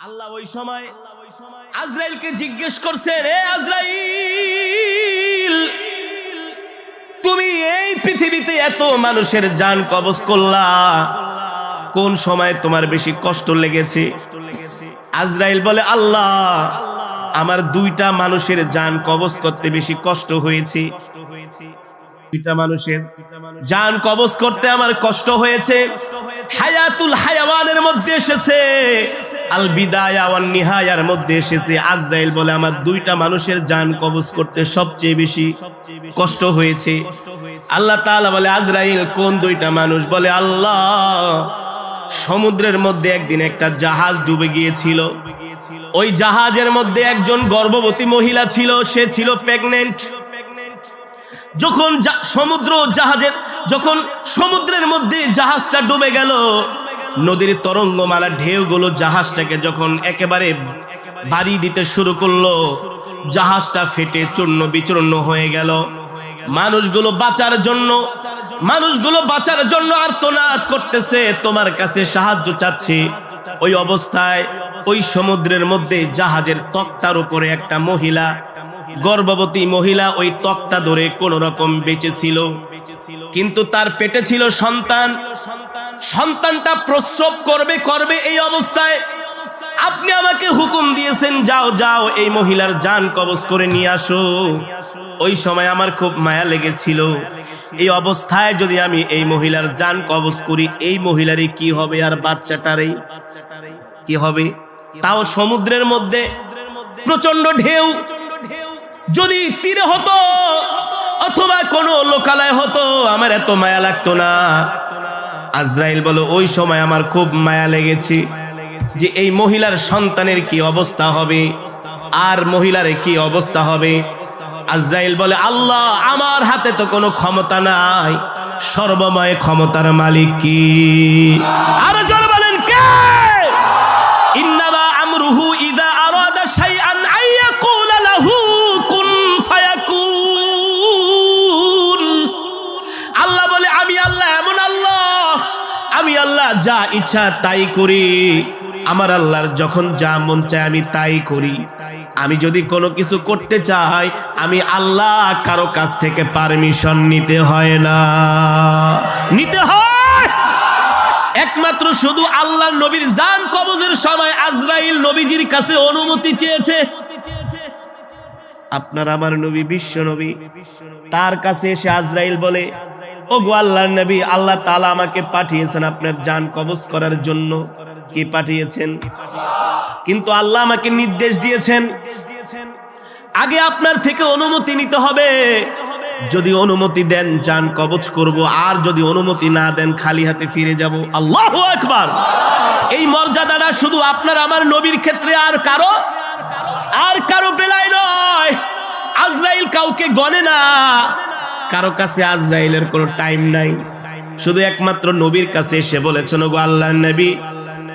আল্লাহ ওই সময় আজরাইলকে জিজ্ঞেস করছেন এ আজরাইল, তুমি এই পৃথিবীতে এত মানুষের জান কবজ করলা, কোন সময় তোমার বেশি কষ্ট লেগেছে? আজরাইল বলে, আল্লাহ, আমার দুইটা মানুষের জান কবজ করতে বেশি কষ্ট হয়েছে। দুইটা মানুষের জান কবজ করতে আমার কষ্ট হয়েছে। হায়াতুল হায়াওয়ানের মধ্যে এসেছে। আল বিদায়া ওয়ান নিহায়ার মধ্যে এসেছে। আজরাইল বলে, আমার দুইটা মানুষের জান কবজ করতে সবচেয়ে বেশি কষ্ট হয়েছে। আল্লাহ তাআলা বলে, আজরাইল কোন দুইটা মানুষ? বলে, আল্লাহ সমুদ্রের মধ্যে একদিন একটা জাহাজ ডুবে গিয়েছিল। ওই জাহাজের মধ্যে একজন গর্ভবতী মহিলা ছিল, সে ছিল প্রেগনেন্ট যখন সমুদ্র জাহাজের, যখন সমুদ্রের মধ্যে জাহাজটা ডুবে গেল নদীর তরঙ্গমালা ঢেউগুলো জাহাজটাকে যখন একেবারে বাড়ি দিতে শুরু করল, জাহাজটা ফেটে চূর্ণ বিচূর্ণ হয়ে গেল। মানুষগুলো বাঁচার জন্য, মানুষগুলো বাঁচার জন্য আর্তনাদ করতেছে। তোমার কাছে সাহায্য চাচ্ছে। ওই অবস্থায় ওই সমুদ্রের মধ্যে জাহাজের তক্তার উপরে একটা মহিলা, গর্ভবতী মহিলা ওই তক্তা ধরে কোন রকম বেঁচে ছিল। কিন্তু তার পেটে ছিল সন্তান। সন্তানটা প্রসব করবে করবে এই অবস্থায়। আপনি আমাকে হুকুম দিয়েছেন, যাও যাও, এই মহিলার জান কবজ করে নিয়ে আসো। ওই সময় আমার খুব মায়া লেগেছিল। এই অবস্থায় যদি আমি এই মহিলার জান কবজ করি, এই মহিলারই কি হবে আর বাচ্চাটারই কি হবে? তাও সমুদ্রের মধ্যে। প্রচণ্ড ঢেউ। যদি তীরে হতো, অথবা কোনো লোকালয় হতো, আমার এত মায়া লাগতো না। আজরাইল বলো, ওই সময় আমার খুব মায়া লেগেছে যে এই মহিলার সন্তানের কি অবস্থা হবে? আর মহিলার কি অবস্থা হবে? আজরাইল বলে, আল্লাহ, আমার হাতে তো কোনো ক্ষমতা নাই। সর্বময় ক্ষমতার মালিক কি? আরও জোর বলেন, কে? ইন্নামা আমরুহু ইদা আরাদা শাইআন যা ইচ্ছা তাই করি। আমার আল্লাহর যখন যা মন চায় আমি তাই করি। আমি যদি কোনো কিছু করতে চাই, আমি আল্লাহ কারও কাছ থেকে পারমিশন নিতে হয় না। নিতে হয়! একমাত্র শুধু আল্লাহ নবীর জান কবজের সময় আজরাইল নবীজির কাছে অনুমতি চেয়েছে। আপনার আমার নবী, বিশ্ব নবী, তার কাছে এসে আজরাইল বলে ও আল্লাহর নবী, আল্লাহ তাআলা আমাকে পাঠিয়েছেন আপনার জান কবজ করার জন্য। কি পাঠিয়েছেন? কিন্তু আল্লাহ আমাকে নির্দেশ দিয়েছেন, আগে আপনার থেকে অনুমতি নিতে হবে। যদি অনুমতি দেন যান কবচ করব। আর যদি অনুমতি না দেন, খালি হাতে ফিরে যাব। আল্লাহ একবার এই মর্যাদাটা শুধু আপনার, আমার নবীর ক্ষেত্রে আর কারও আর কারও বেলায় নয়। আজরাইল কাউকে গনে না। কারও কাছে আজরাইলের কোনো টাইম নাই। শুধু একমাত্র নবীর কাছে এসে বলেছেন গো আল্লাহ নবী,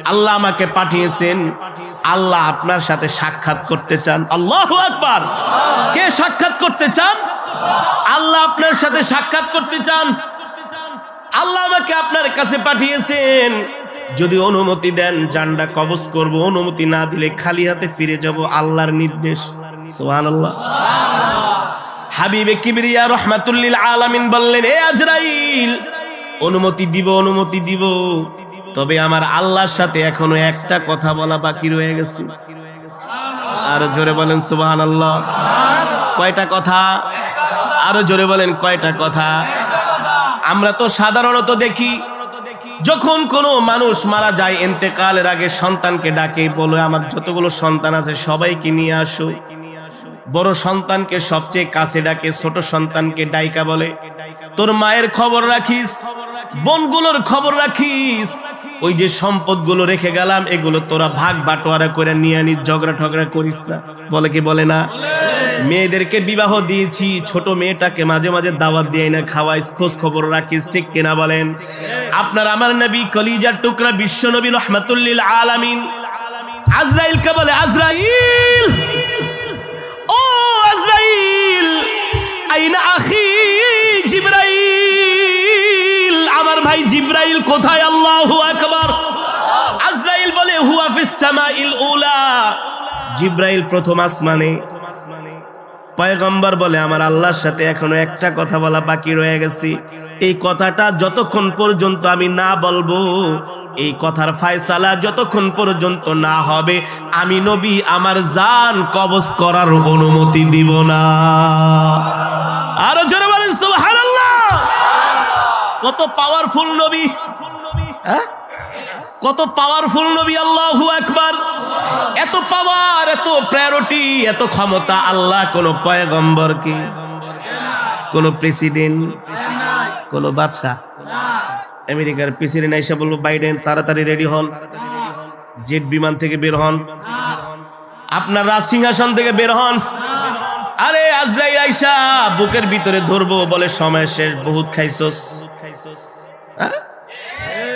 আল্লাহ আমাকে পাঠিয়েছেন। আল্লাহ আপনার সাথে সাক্ষাৎ করতে চান। আল্লাহ আকবার। কে সাক্ষাৎ করতে চান? আল্লাহ আপনার সাথে সাক্ষাৎ করতে চান। আল্লাহ আমাকে আপনার কাছে পাঠিয়েছেন। যদি অনুমতি দেন জান্ডা কবজ করব। অনুমতি না দিলে খালি হাতে ফিরে যাব আল্লাহর নির্দেশ। সুবহানাল্লাহ। হাবিবে কিবরিয়া রহমাতুল্লিল আলামিন বললেন, এ আজরাইল, অনুমতি দিব অনুমতি দিব। তবে আমার আল্লাহর সাথে এখনও একটা কথা বলা বাকি রয়ে গেছে। আরও জোরে বলেন সুবাহান আল্লাহ কয়টা কথা? আরও জোরে বলেন, কয়টা কথা? আমরা তো সাধারণত দেখি, যখন কোনো মানুষ মারা যায় এতেকালের আগে সন্তানকে ডাকে, বলে, আমার যতগুলো সন্তান আছে, সবাইকে নিয়ে আসো। বড় সন্তানকে সবচেয়ে কাছে ডাকে, ছোট সন্তানকে ডাইকা বলে। তোর মায়ের খবর রাখিস, বোনগুলোর খবর রাখিস। ওই যে সম্পদগুলো রেখে গেলাম, এগুলো তোরা ভাগ বাটোয়ারা করে নিয়ে আনিস, ঝগড়া ঠগড়া করিস না। বলে কি বলে না? মেয়েদেরকে বিবাহ দিয়েছি, ছোট মেয়েটাকে মাঝে মাঝে দাওয়াত দিয়ে না খাওয়াইস, খোঁজ খবর রাখিস, ঠিক কিনা বলেন? আপনার আমার নবী কলিজার টুকরা বিশ্ব নবী রহমাতুল্লিল আলামিন। আজরাইলকে বলে, আজরাইল! আইনা আখি জিব্রাইল। আমার ভাই জিব্রাইল কোথায়? আল্লাহ আকবার। আজরাইল বলে হুয়াফিস সামাইল উলা। জিব্রাইল প্রথম আসমানে। পয়গম্বর বলে, আমার আল্লাহর সাথে এখনও একটা কথা বলা বাকি রয়ে গেছি। এই কথাটা যতক্ষণ পর্যন্ত আমি না বলব, এই কথার ফায়সালা যতক্ষণ পর্যন্ত না হবে, আমি নবী আমার জান কবজ করার অনুমতি দিব না। আরও জোরে বলেন, সুবহানাল্লাহ! কত পাওয়ারফুল নবী। হ্যাঁ? কত পাওয়ারফুল নবী, আল্লাহু আকবার। এত পাওয়ার এত প্রায়োরিটি এত ক্ষমতা, আল্লাহ কোন পয়গম্বর কি কোন প্রেসিডেন্ট, কোন বাদশা। আমেরিকার প্রেসিডেন্ট আইসা বলব, বাইডেন, তাড়াতাড়ি রেডি হন। জেট বিমান থেকে বের হন। আপনার রাজ সিংহাসন থেকে বের হন। আরে আজরাই আইসা, বুকের ভিতরে ধরবো বলে সময় শেষ। বহুত খাইছস?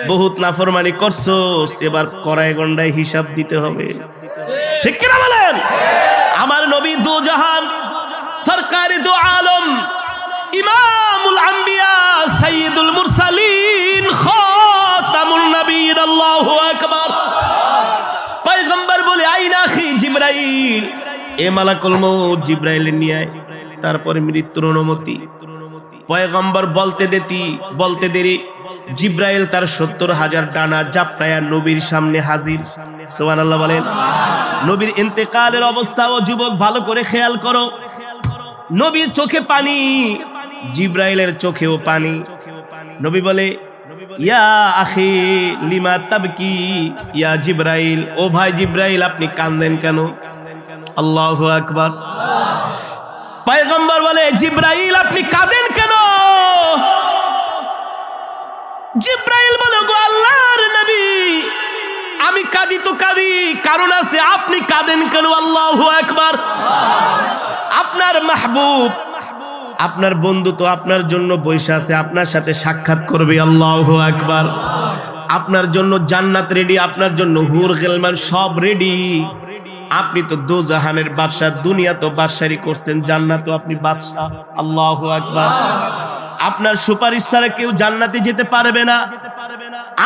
বহুত নাফরমানি করছস। এবার কড়াই গন্ডায় হিসাব দিতে হবে। ঠিক কিনা বলেন? আমার নবী দু জাহান, সরকারি দু আলম তারপরে মৃত্যুর অনুমতি। পয়গম্বর বলতে দেতি, বলতে দেরি। জিব্রাইল তার সত্তর হাজার ডানা জাপটায়া নবীর সামনে হাজির। সোহান বলেন, নবীর ইন্তেকালের অবস্থা ও যুবক ভালো করে খেয়াল করো। নবীর চোখে পানি, জিব্রাইলের চোখেও পানি। নবী বলে, ইয়া আখি, লিমা তাবকি, ইয়া জিব্রাইল? ও ভাই জিব্রাইল, আপনি কান্দেন কেন? আকবার। পয়গম্বর বলে, জিব্রাইল, আপনি কাঁদেন কেন? জিব্রাইল বলে গো আল্লাহর নবী, আমি কাঁদি তো কাঁদি, কারণ আছে আপনি কাঁদেন কেন আল্লাহু আকবার আপনার মাহবুব। আপনার বন্ধু তো আপনার জন্য বৈশা আছে, আপনার সাথে সাক্ষাৎ করবে, আল্লাহু আকবার। আপনার জন্য জান্নাত রেডি আপনার জন্য হুর, গেলমান সব রেডি আপনি তো দো জাহানের বাদশাহ, দুনিয়া তো বাদশারি করছেন, জান্নাত আপনি বাদশাহ, আল্লাহ আকবার। আপনার সুপারিশ ছাড়া কেউ জান্নাতে যেতে পারবে না।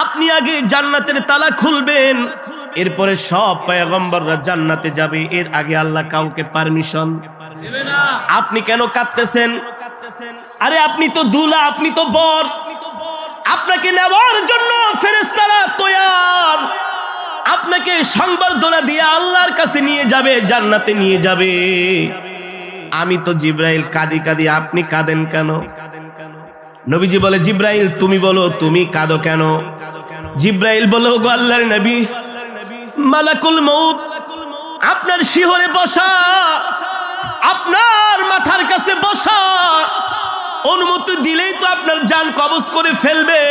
আপনি আগে জান্নাতের তালা খুলবেন। এরপরে সব পয়গম্বররা জান্নাতে যাবে। এর আগে আল্লাহ কাউকে পারমিশন আপনি কেন কাঁদতেছেন? আরে আপনি তো দুলা, আপনি তো বর। আপনাকে নেওয়ার জন্য ফেরেস্তারা তৈয়ার। আপনাকে সংবর্ধনা দিয়ে আল্লাহর কাছে নিয়ে যাবে, জান্নাতে নিয়ে যাবে। আমি তো জিব্রাইল, কাঁদি কাঁদি, আপনি কাঁদেন কেন? নবীজি বলে, জিব্রাইল, তুমি বলো, তুমি কাঁদো কেন? জিব্রাইল বলো গো আল্লাহর নবী মালাকুল মউত, আপনার শিহরে বসা, আপনার মাথার কাছে বসা, অনুমতি দিলেই তো আপনার যান কবজ করে ফেলবে।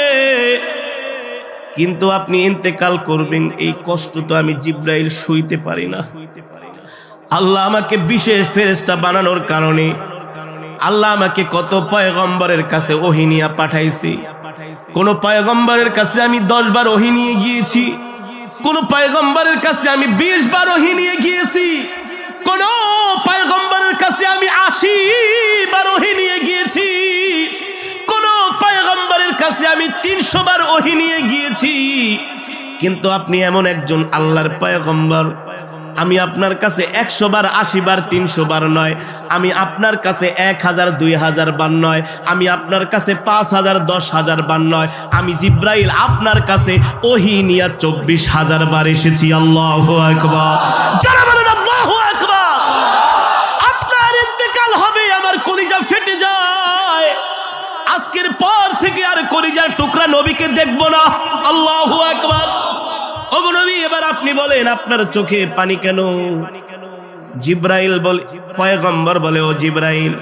কিন্তু আপনি ইন্তেকাল করবেন, এই কষ্ট তো আমি জিব্রাইল সইতে পারি না। আল্লাহ আমাকে বিশেষ ফেরেস্তা বানানোর কারণে, আল্লাহ আমাকে কত পয়গম্বরের কাছে ওহিনিয়া পাঠাইছি। কোন পয়গম্বরের কাছে আমি দশ বার ওহি নিয়ে গিয়েছি। কোন পায়গম্বরের কাছে আমি বিশ বার ওহি নিয়ে গিয়েছি। কোন পায়গম্বরের কাছে আমি আশি বার ওহি নিয়ে গিয়েছি। কোন পায়গম্বরের কাছে আমি তিনশো বার ওহি নিয়ে গিয়েছি। কিন্তু আপনি এমন একজন আল্লাহর পয়গম্বর। আমি আপনার কাছে একশো বার, আশি বার, তিনশো বার নয়। আমি আপনার কাছে এক হাজার, দুই হাজার বার নয়। আমি আপনার কাছে পাঁচ হাজার, দশ হাজার বার নয়। আমি জিব্রাইল আপনার কাছে ওহি নিয়া চব্বিশ হাজার বার এসেছি। আল্লাহ আল্লাহু আপনার ইন্তেকাল হবে, আমার কলিজা ফেটে যায়। আজকের পর থেকে আর কলিজার টুকরা নবীকে দেখব না। আল্লাহু আকবার। ওগো নবী, এবার আপনি বলেন, আপনার চোখে পানি কেন? জিব্রাইল বলে, পয়গম্বর বলে, ও জিব্রাইল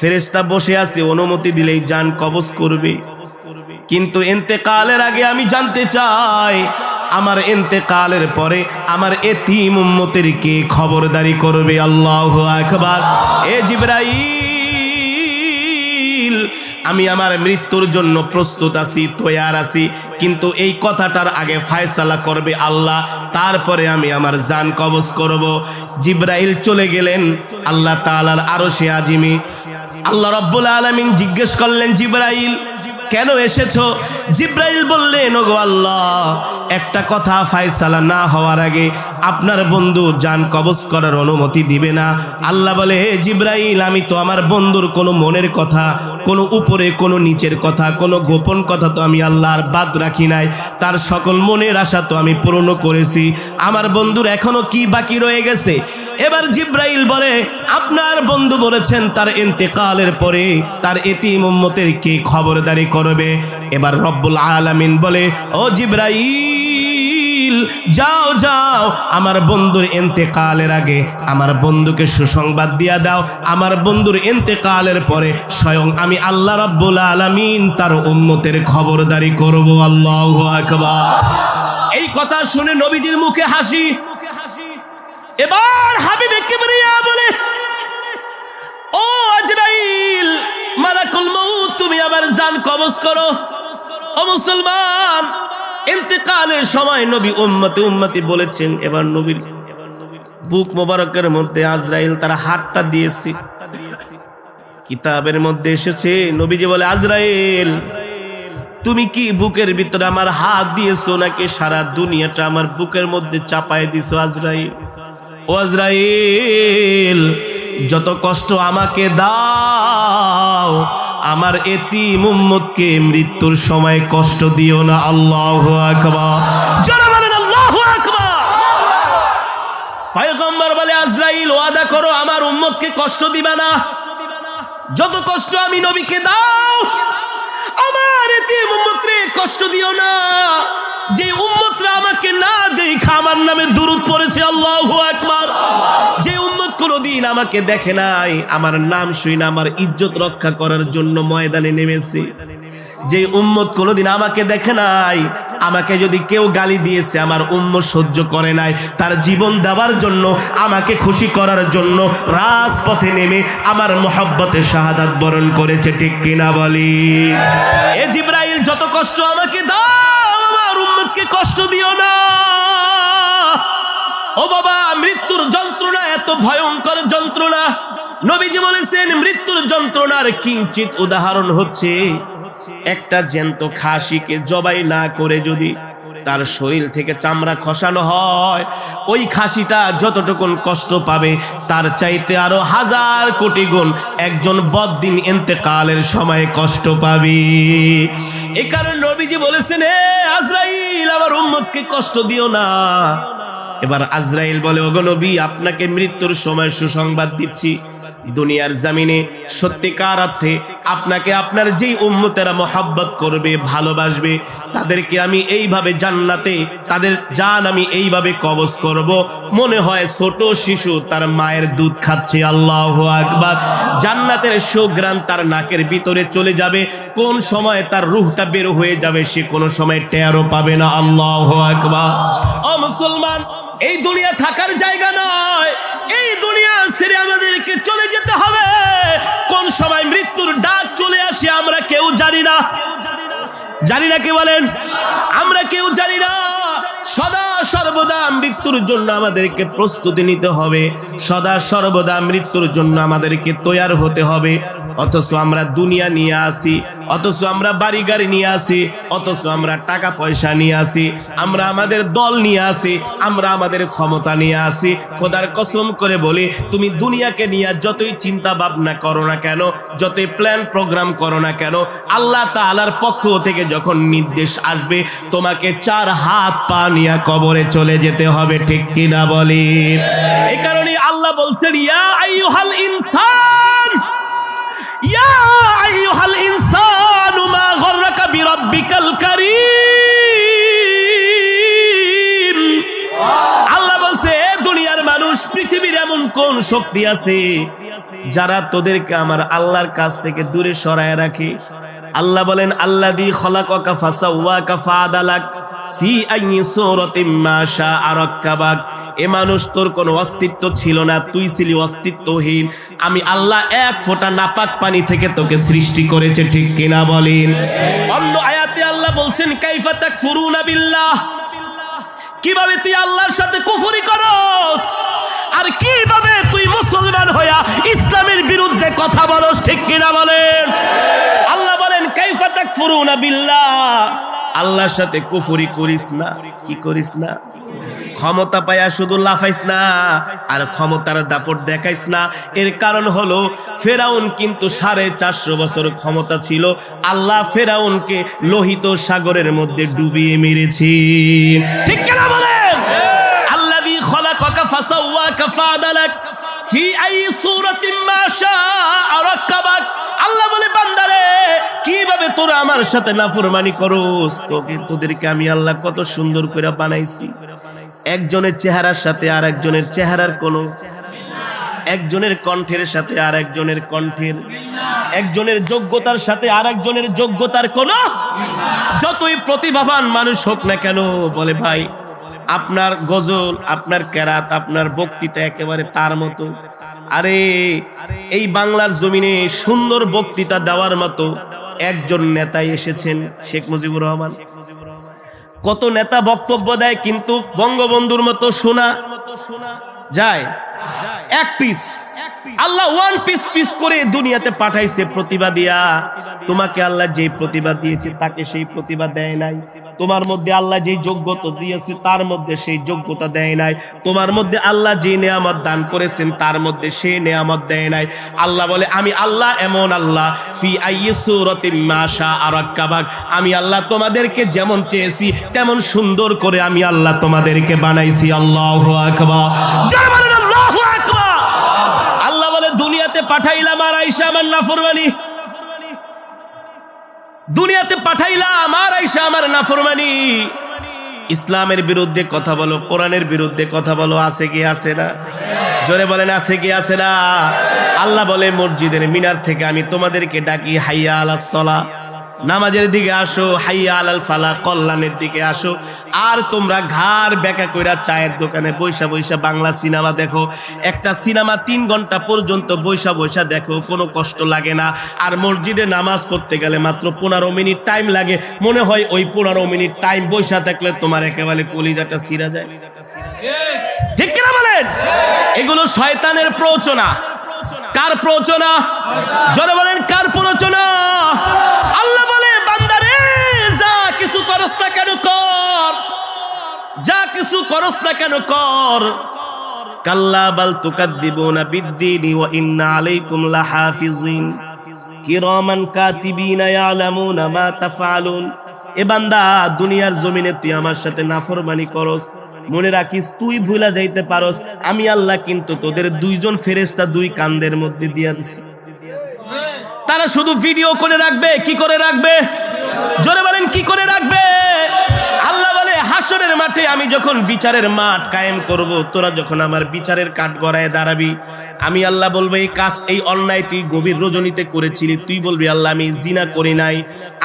ফেরেস্তা বসে আছে, অনুমতি দিলেই যান কবজ করবে। কিন্তু এন্তেকালের আগে আমি জানতে চাই, আমার এন্তেকালের পরে আমার এতিম উম্মতের কে খবরদারি করবে? আল্লাহ আকবার। এ জিব্রাইল আমি আমার মৃত্যুর জন্য প্রস্তুত আছি, তৈয়ার আছি, কিন্তু এই কথাটার আগে ফায়সালা করবে আল্লাহ, তারপরে আমি আমার জান কবজ করব। জিব্রাইল চলে গেলেন, আল্লাহ তাআলার আরও সে আজিমি। আল্লাহ রব্বুল আলামিন জিজ্ঞেস করলেন, জিব্রাইল, কেন এসেছ? জিব্রাইল বললেন, ওগো আল্লাহ, একটা কথা ফায়সালা না হওয়ার আগে আপনার বন্ধু যান কবজ করার অনুমতি দিবে না। আল্লাহ বলে, হে জিব্রাইল, আমি তো আমার বন্ধুর কোনো মনের কথা কোনো উপরে, কোনো নিচের কথা, কোনো গোপন কথা তো আমি আল্লাহর বাদ রাখি নাই। তার সকল মনের আশা তো আমি পূর্ণ করেছি। আমার বন্ধুর এখনও কি বাকি রয়ে গেছে? এবার জিব্রাইল বলে, আপনার বন্ধু বলেছেন তার ইন্তেকালের পরে তার এতিম উম্মতের কে খবরদারি করবে? এবার রব্বুল আলামিন বলে, ও জিব্রাইল! যাও যাও। আমার বন্ধুর ইন্তেকালের আগে আমার বন্ধুকে সুসংবাদ দিয়া দাও। আমার বন্ধুর ইন্তেকালের পরে স্বয়ং আমি আল্লাহ রব্বুল আলামিন তার উম্মতের খবরদারি করব। আল্লাহু আকবার। এই কথা শুনে নবীজির মুখে হাসি। এবার হাবিবে কিবরিয়া বলে, ও আজরাইল, মালাকুল মউত, তুমি আমার জান কবজ করো। ও মুসলমান ইন্তেকালের সময় নবী উম্মতে উম্মতি বলেছেন, এবার নবীর বুক মোবারকের মধ্যে আজরাইল তার হাতটা দিয়েছে। কিতাবের মধ্যে এসেছে, নবীজি বলে, আজরাইল, তুমি কি বুকের ভিতরে আমার হাত দিয়েছ নাকি সারা দুনিয়াটা আমার বুকের মধ্যে চাপায় দিছো আজরাইল? ও আজরাইল, যত কষ্ট আমাকে দাও আমার এতি মুম্মদকে মৃত্যুর সময় কষ্ট দিও না, আল্লাহ আকবার। বলে, আজরাইল, ওয়াদা করো, আমার কষ্ট দিবা না। যত কষ্ট আমি নবীকে দাও উম্মতরে কষ্ট দিও না। যে উম্মতরা আমাকে না দেখা আমার নামে দূরত পড়েছে, আল্লাহ একবার যে উম্মত কোনোদিন আমাকে দেখে নাই, আমার নাম শুই না আমার ইজ্জত রক্ষা করার জন্য ময়দানে নেমেছে। যে উম্মত কোনোদিন আমাকে দেখে নাই, আমাকে যদি কেউ গালি দিয়েছে, আমার উম্মত সহ্য করে নাই। তার জীবন দেওয়ার জন্য, আমাকে খুশি করার জন্য রাজপথে নেমে আমার মোহাব্বতে শাহাদাত বরণ করেছে, ঠিক কিনা বলি? এ জিব্রাইল, যত কষ্ট আমাকে দাও, আমার উম্মতকে কষ্ট দিও না। ও বাবা, মৃত্যুর যন্ত্রণা, এত ভয়ঙ্কর যন্ত্রণা। নবীজি বলেছেন, মৃত্যুর যন্ত্রণার কিঞ্চিত উদাহরণ হচ্ছে একটা জ্যান্ত খাসিকে জবাই না করে যদি তার শরীর থেকে চামড়া খসানো হয়, ওই খাসিটা যতটুকুন কষ্ট পাবে, তার চাইতে আরও হাজার কোটি গুণ একজন বদ্দিন এন্তেকালের সময় কষ্ট পাবি। এ কারণে নবীজি বলেছেন আজরাইল, আমার উম্মতকে কষ্ট দিও না। এবার আজরাইল বলে, ওগো নবী, আপনাকে মৃত্যুর সময় সুসংবাদ দিচ্ছি। দুনিয়ার জামিনে সত্যিকার অর্থে আপনাকে আপনার যেই উম্মতেরা মোহাব্বত করবে, ভালোবাসবে, তাদেরকে আমি এইভাবে জান্নাতে, তাদের জান আমি এইভাবে কবজ করব। মনে হয় ছোট শিশু তার মায়ের দুধ খাচ্ছে, আল্লাহ আকবার। জান্নাতের সুগ্রাম তার নাকের ভিতরে চলে যাবে। কোন সময় তার রুহটা বের হয়ে যাবে, সে কোনো সময় টেরও পাবে না, আল্লাহ আকবার। ও মুসলমান, এই দুনিয়া থাকার জায়গা নয়। এই দুনিয়া ছেড়ে আমাদেরকে চলে যেতে হবে। কোন সময় মৃত্যুর ডাক চলে আসে আমরা কেউ জানি না। জানি না কে বলেন? আমরা কেউ জানি না। সদা সর্বদা মৃত্যুর জন্য আমাদেরকে প্রস্তুতি নিতে হবে। সদা সর্বদা মৃত্যুর জন্য আমাদেরকে তৈয়ার হতে হবে। অথচ আমরা দুনিয়া নিয়ে আসি, অথচ আমরা বাড়ি গাড়ি নিয়ে আসি, অথচ আমরা টাকা পয়সা নিয়ে আসি, আমরা আমাদের দল নিয়ে আসি, আমরা আমাদের ক্ষমতা নিয়ে আসি। খোদার কসম করে বলি, তুমি দুনিয়াকে নিয়ে যতই চিন্তা ভাবনা করো না কেন, যতই প্ল্যান প্রোগ্রাম করো না কেন, আল্লাহ তাআলার পক্ষ থেকে যখন নির্দেশ আসবে, তোমাকে চার হাত পা নিয়ে কবরে চলে যেতে হবে, ঠিক কিনা বলি? এ কারণে আল্লাহ বলছেন, ইয়া আইয়ুহাল ইনসান, ইয়া আইয়ুহাল ইনসানু, মা গররাকা বিরাব্বিকাল কারীম। আল্লাহ বলছে, "এ দুনিয়ার মানুষ, পৃথিবীর এমন কোন শক্তি আছে যারা তোদেরকে আমার আল্লাহর কাছ থেকে দূরে সরায় রাখে? আল্লাহ বলেন আল্লাহ দি খলাকা ফাসাওয়াকা ফাদালাক ফি আইয়ি সূরাতিন মা শাআ রাক্কাবাক। এ মানুষ তোর কোনো অস্তিত্ব ছিল না, তুই ছিলি অস্তিত্বহীন। আমি আল্লাহ এক ফোঁটা নাপাক পানি থেকে তোকে সৃষ্টি করেছে, ঠিক কিনা বলেন? অন্য আয়াতে আল্লাহ বলছেন, কাইফা তাকফুরুনা বিল্লাহ। কীভাবে তুই আল্লাহর সাথে কুফরি করস? আর কীভাবে তুই মুসলমান হইয়া ইসলামের বিরুদ্ধে কথা বলস, ঠিক কিনা বলেন? আল্লাহ বলেন কাইফা তাকফুরুনা বিল্লাহ। আল্লাহর সাথে কুফুরি করিস না। কি করিস না? ক্ষমতা শুধু লাফাইস না আর ক্ষমতার দাপট দেখাইস না। এর কারণ হলো ফেরাউন কিন্তু সাড়ে চারশো বছর ক্ষমতা ছিল। আল্লাহ ফেরাউনকে লোহিত সাগরের মধ্যে ডুবিয়ে মেরেছি। ঠিক কেনা বলেন? ফাসাওয়াকা ফাআদালাক আল্লাহ বলে, বান্দারে, কীভাবে তোরা আমার সাথে নাফরমানি করস? তোকে তোদেরকে আমি আল্লাহ কত সুন্দর করে বানাইছি। একজনের চেহারার সাথে আর একজনের চেহারার কোনো একজনের কণ্ঠের সাথে আর একজনের কণ্ঠের, একজনের যোগ্যতার সাথে আর একজনের যোগ্যতার কোনো, যতই প্রতিভাবান মানুষ হোক না কেন, বলে ভাই আপনার গজল, আপনার কেরাত, আপনার বক্তৃতা একেবারে তার মতো। আরে, এই বাংলার জমিনে সুন্দর বক্তৃতা দেওয়ার মতো একজন নেতাই এসেছেন শেখ মুজিবুর রহমান। কত নেতা বক্তব্য দেয়, কিন্তু বঙ্গবন্ধুর মতো শোনা যায়। এক পিস আল্লাহ ওয়ান পিস পিস করে দুনিয়াতে পাঠাইছে প্রতিভা দিয়া। তোমাকে আল্লাহ যেই প্রতিভা দিয়েছে তাকে সেই প্রতিভা দেয় নাই। তোমার মধ্যে আল্লাহ যেই যোগ্যতা দিয়েছে তার মধ্যে সেই যোগ্যতা দেয় নাই। তোমার মধ্যে আল্লাহ যে নেয়ামত দান করেছেন তার মধ্যে সেই নেয়ামত দেয় নাই। আল্লাহ বলে, আমি আল্লাহ এমন আল্লাহ, ফি আইয়ুরাতিন মাশা আরাক্কাবাক আমি আল্লাহ তোমাদেরকে যেমন চেয়েছি, তেমন সুন্দর করে আমি আল্লাহ তোমাদেরকে বানাইছি। আল্লাহু আকবার। পাঠাইলাম আর আইসা আমার নাফরমানি। দুনিয়াতে পাঠাইলাম আর আইসা আমার নাফরমানি। ইসলামের বিরুদ্ধে কথা বলো, কোরআনের বিরুদ্ধে কথা বলো, আছে কি, আছে না? জোরে বলেন, আছে কি, আছে না? আল্লাহ বলে, মসজিদের মিনার থেকে আমি তোমাদেরকে ডাকি, হাইয়া আলাহ নামাজের দিকে আসো হাইয়া আলাল ফালা কল্যাণের দিকে আসো। আর তোমরা ঘাড় বেকা কইরা চায়ের দোকানে বৈশা বৈশা বাংলা সিনেমা দেখো। একটা সিনেমা তিন ঘণ্টা পর্যন্ত বৈশা বৈশা দেখো কোনো কষ্ট লাগে না। আর মসজিদে নামাজ পড়তে গেলে মাত্র পনেরো মিনিট টাইম লাগে। মনে হয় ওই পনেরো মিনিট টাইম বৈশা থাকলে তোমার একেবারে কলিজাটা সিরা যায়। ঠিক। কিনা বলেন? এগুলো শয়তানের প্রচনা কার প্রচনা জনে বলেন, কার প্রচনা আল্লাহ বলে, বান্দারে, যা কিছু করস না কেন কর। যা কিছু করস না কেন কর। কাল্লা বাল তুকাদ্দিবুনা বিদ্দিনি ওয়া ইন্না আলাইকুম লাহাফিজিন কিরামান ইয়ালামুনা মা তাফআলুন। এ বান্দা, দুনিয়ার জমিনে তুই আমার সাথে নাফরমানি করস। মনে রাখিস, তুই ভুলা যাইতে পারস। আমি আল্লাহ কিন্তু তোদের দুইজন ফেরেশতা দুই কান্দের মধ্যে দিয়া দিছি। তারা শুধু ভিডিও করে রাখবে, কি করে রাখবে? জোরে বলেন, কি করে রাখবে? আল্লাহ বলে, হাসরের মাঠে আমি যখন বিচারের মাঠ কায়েম করব, তোরা যখন আমার বিচারের কাঠ গড়ায় দাঁড়াবি, আমি আল্লাহ বলব, এই কাজ, এই অন্যায় তুই গভীর রজনীতে করেছিলি, তুই বলবি, আল্লাহ, আমি জিনা করি নাই।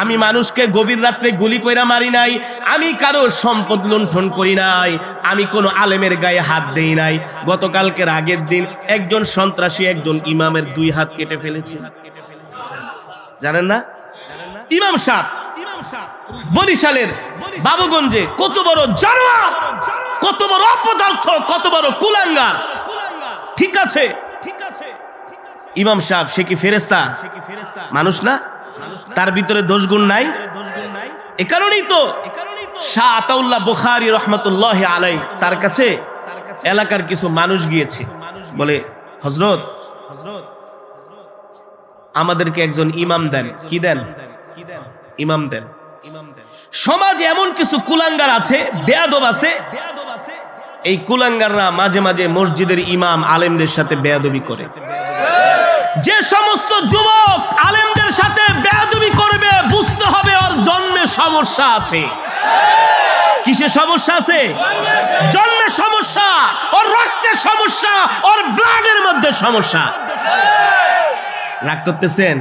আমি মানুষকে গভীর রাত্রে গুলি কইরা মারি নাই, আমি কারও সম্পদ লুণ্ঠন করি নাই, আমি কোনো আলেমের গায়ে হাত দেই নাই। গতকালকের আগের দিন একজন সন্ত্রাসী একজন ইমামের দুই হাত কেটে ফেলেছে। জানেন না? ইমাম সাহ বরিশালের বাবুগঞ্জে কত বড় জানোয়ার, কত বড় অপদার্থ, কত বড় আছে ঠিক আছে? ইমাম সাহেব, সে কি ফেরেস্তা মানুষ না? তার ভিতরে দোষ গুণ নাই। এ কারণেই তো শাহ আতাউল্লাহ বুখারি রহমতুল্লাহ আলাই তার কাছে এলাকার কিছু মানুষ গিয়েছে। বলে হজরত আমাদেরকে একজন ইমাম দেন। কি দেন? ইমাম দেন। সমাজে এমন কিছু কুলাঙ্গার আছে, বেয়াদব আছে। এই কুলাঙ্গাররা মাঝে মাঝে মসজিদের ইমাম আলেমদের সাথে বেয়াদবি করে। যে সমস্ত যুবক সাথে বেয়াদবি করবে, বুঝতে হবে ওর জন্মে সমস্যা আছে। কিসের সমস্যা আছে? জন্মের সমস্যা, ওর রক্তের সমস্যা, ওর ব্লাডের মধ্যে সমস্যা। রাগ করতেছেন?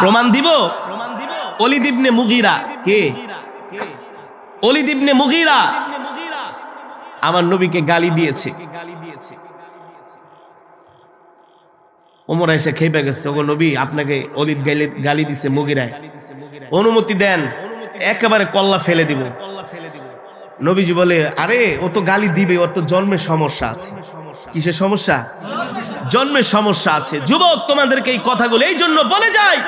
প্রমাণ দিব? অলিদিবনে মুগিরা, কে? অলিদিবনে মুগিরা। আমার নবীকে গালি দিয়েছে। ওমর এসে খেপে গেছে। ওগো নবী, আপনাকে অলিদ গালি গালি দিছে মুগিরায়। অনুমতি দেন, একেবারে কল্লা ফেলে দিব। নবীজি বলে, আরে, ও তো গালি দিবে, ওর তো জন্মের সমস্যা আছে। কিসের সমস্যা? জন্মের সমস্যা আছে। যুবক, তোমাদেরকে এই কথাগুলো এই জন্য বলে যায়,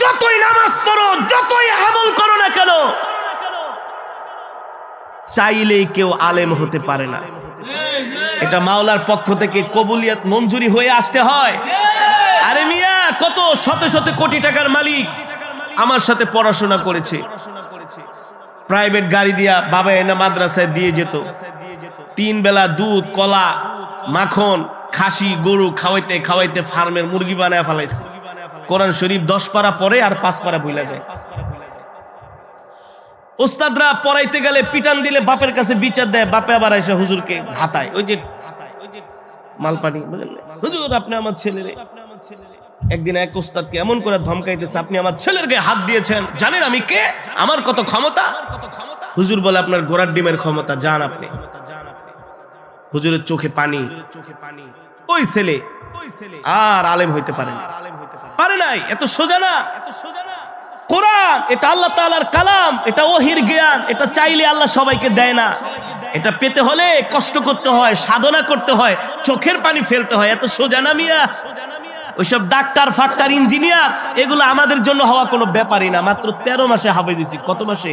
যতই নামাজ পড়ো, যতই আমল করো না কেন, চাইলেই কেউ আলেম হতে পারে না। এটা মাওলার পক্ষ থেকে কবুলিয়াত মঞ্জুরি হয়ে আসতে হয়। আরে মিয়া, কত শত শত কোটি টাকার মালিক আমার সাথে পড়াশোনা করেছে। প্রাইভেট গাড়ি দিয়া বাবা এনে মাদ্রাসায় দিয়ে যেত। তিন বেলা দুধ, কলা, মাখন, খাসি, গরু খাওয়াইতে খাওয়াইতে ফার্মের মুরগি বানায় ফেলাইছে। কোরআন শরীফ দশ পারা পরে আর পাঁচ পারা বইলা যায়। ওস্তাদরা পড়াইতে গেলে পিটান দিলে বাপের কাছে বিচার দেয়, বাপে আবার এসে হুজুরকে হাতায়, ওই যে মালপানি হুজুর, আপনি আমার ছেলে একদিন এক ওস্তাদকে এমন করে ধমকাইতেছে, আপনি আমার ছেলের গায়ে হাত দিয়েছেন। জানেন আমি কে? আমার কত ক্ষমতা? হুজুর বলে, আপনার গোড়ার ডিমের ক্ষমতা, জান আপনি। হুজুরের চোখে পানি। ওই ছেলে আর আলেম হইতে পারে না। পারে নাই, এত সোজা না? কোরআন, এটা আল্লাহ তাআলার কালাম, এটা ওহির জ্ঞান, এটা চাইলে আল্লাহ সবাইকে দেয় না। এটা পেতে হলে কষ্ট করতে হয়, সাধনা করতে হয়, চোখের পানি ফেলতে হয়। এত সোজা না মিয়া? ওইসব ডাক্তার, ফাক্তার, ইঞ্জিনিয়ার, এগুলো আমাদের জন্য হওয়া কোনো ব্যাপারই না। মাত্র তেরো মাসে হাফেজ দিছি কত মাসে?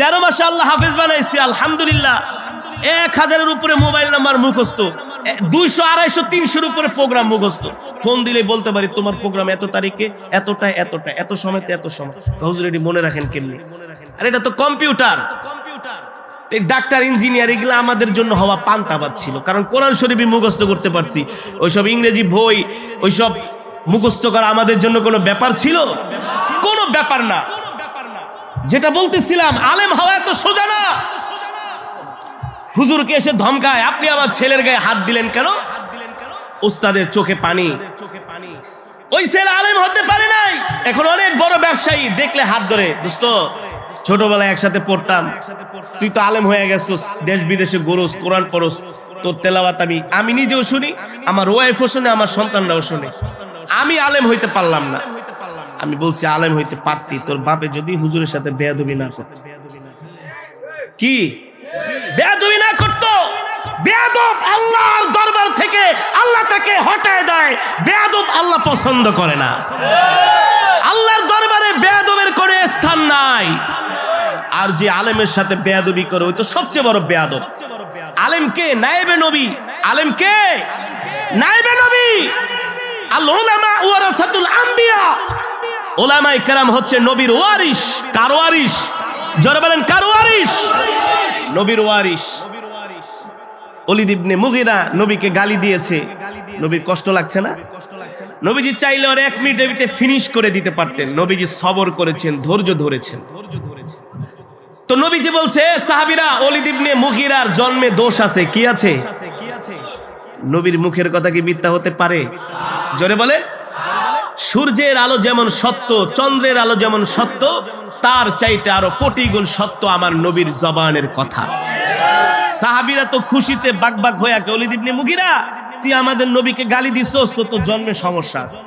তেরো মাসে আল্লাহ হাফেজ বানাইছি, আলহামদুলিল্লাহ। এক হাজারের উপরে মোবাইল নাম্বার মুখস্থ। দুইশো আড়াইশো, তিনশোর উপরে প্রোগ্রাম মুখস্থ। ফোন দিলে বলতে পারি, তোমার প্রোগ্রাম এত তারিখে এতটা এতটা এত সময়তে, এত সময়। হুজুর, এটি মনে রাখেন কেমনি? আর এটা তো কম্পিউটার ডাক্তার ইঞ্জিনিয়ার এগুলো আমাদের জন্য হওয়া পান্তাবাদ ছিল। কারণ কোরআন শরীফই মুখস্থ করতে পারছি। ওইসব ইংরেজি বই, ওইসব মুখস্থ করা আমাদের জন্য কোনো ব্যাপার ছিল? কোনো ব্যাপার না। যেটা বলতেছিলাম, আলেম হওয়া এত সোজা না। হুজুরকে এসে ধমকায়, আপনি আমার ছেলের গায়ে হাত দিলেন কেন? উস্তাদের চোখে পানি। ওই ছেলে আলেম হতে পারে নাই। এখন অনেক বড় ব্যবসায়ী, দেখলে হাত ধরে। দোস্ত, ছোটবেলায় একসাথে পড়তাম। তুই তো আলেম হয়ে গেছিস, দেশ বিদেশে গরুস কোরআন পড়স। তোর তেলাওয়াত আমি আমি নিজেও শুনি, আমার ওয়াইফও শুনে, আমার সন্তানরাও শুনে। আমি আলেম হইতে পারলাম না। আমি বলছি, আলেম হইতে পারতি। তোর বাপে যদি হুজুরের সাথে বেয়াদবি না করত। কি? বেয়াদবি না করতো। বেয়াদব আল্লাহর দরবার থেকে আল্লাহ তাকে হটায় দেয়। বেয়াদব আল্লাহ পছন্দ করে না। আল্লাহর দরবারে বেয়াদবের কোনো স্থান নাই। আর যে আলেমের সাথে বেয়াদবি করে, ওই তো সবচেয়ে বড় বেয়াদব। আলেম কে? নায়েবে নবী। আলেম কে? নায়েবে নবী। আল উলামা ওয়ারাসাতুল আম্বিয়া। ওলামাই কেরাম হচ্ছে নবীর ওয়ারিস কার ওয়ারিস জোরে বলেন কার ওয়ারিস নবীর ওয়ারিস অলিদ ইবনে মুগিরা নবীকে গালি দিয়েছে। নবীর কষ্ট লাগছে না? নবীজি চাইলে ওর এক মিনিটের ফিনিশ করে দিতে পারতেন। নবীজি সবর করেছেন, ধৈর্য ধরেছেন। তো নবীজি বলছে, সাহাবিরা, অলিদ ইবনে মুগিরার জন্মে দোষ আছে, কি আছে? নবীর মুখের কথা কি মিথ্যা হতে পারে? জোরে বলে সূর্যের আলো যেমন সত্য, চন্দ্রের আলো যেমন সত্য, তার চাইতে আরও কোটি গুণ সত্য আমার নবীর জবানের কথা। সাহাবিরা তো খুশিতে বাক হয়ে আকে অলিদ ইবনে মুগিরা, তুই আমাদের নবীকে গালি দিছস তো তোর জন্মে সমস্যা আছে।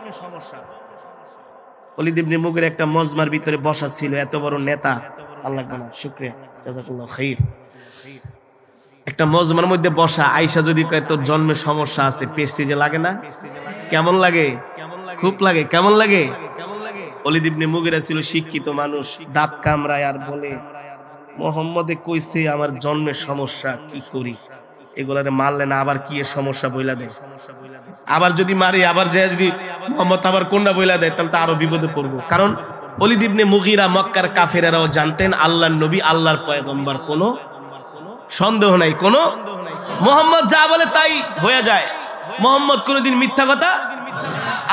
অলিদ ইবনে মুগিরা একটা মজমার ভিতরে বসা ছিল, এত বড় নেতা। আল্লাহ শুক্রিয়া, জাজাকুল্লাহ একটা মজমার মধ্যে বসা আয়সা যদি তোর জন্মে সমস্যা আছে পেস্টিজে লাগে না? কেমন লাগে? খুব লাগে, কেমন লাগে? অলিদ ইবনে মুগিরা ছিল শিক্ষিত মানুষ, দাঁত কামড়ায় আর বলে, মোহাম্মদে কইছে আমার জন্মের সমস্যা, কি করি? এগুলারে মারলে না, আবার কি সমস্যা বইলা দেয়? আবার যদি মারি, আবার যে যদি মোহাম্মদ আবার কোনটা বইলা দেয়, তাহলে তো আরও বিপদে পড়ব। কারণ অলিদ ইবনে মুগিরা মক্কার কাফেরারাও জানতেন, আল্লাহর নবী আল্লাহর পয়গম্বর কোনো সন্দেহ নাই, কোনো মোহাম্মদ যা বলে তাই হয়ে যায়। মোহাম্মদ কোনোদিন মিথ্যা কথা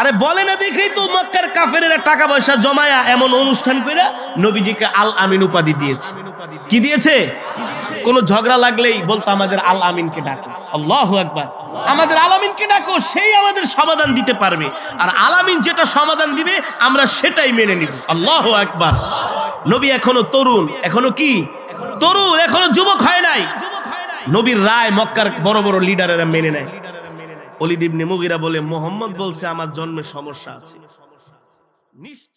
আরে বলে না দেখেই তো মক্কার কাফেরেরা টাকা পয়সা জমায়া এমন অনুষ্ঠান করে নবীজিকে আল আমিন উপাধি দিয়েছে। কি দিয়েছে? কোন ঝগড়া লাগলেই বলতো আমাদের আল আমিনকে ডাকো। আল্লাহ একবার আমাদের আলামিনকে ডাকো, সেই আমাদের সমাধান দিতে পারবে। আর আলামিন যেটা সমাধান দিবে, আমরা সেটাই মেনে নিব। আল্লাহ একবার নবী এখনও তরুণ, এখনও কি? তরুণ, এখনও যুবক হয় নাই। নবীর রায় মক্কার বড় বড় লিডারেরা মেনে নেয়। অলিদ নেমুগিরা মুগিরা বলে মোহাম্মদ বলছে আমার জন্মের সমস্যা আছে। নিশ্চয়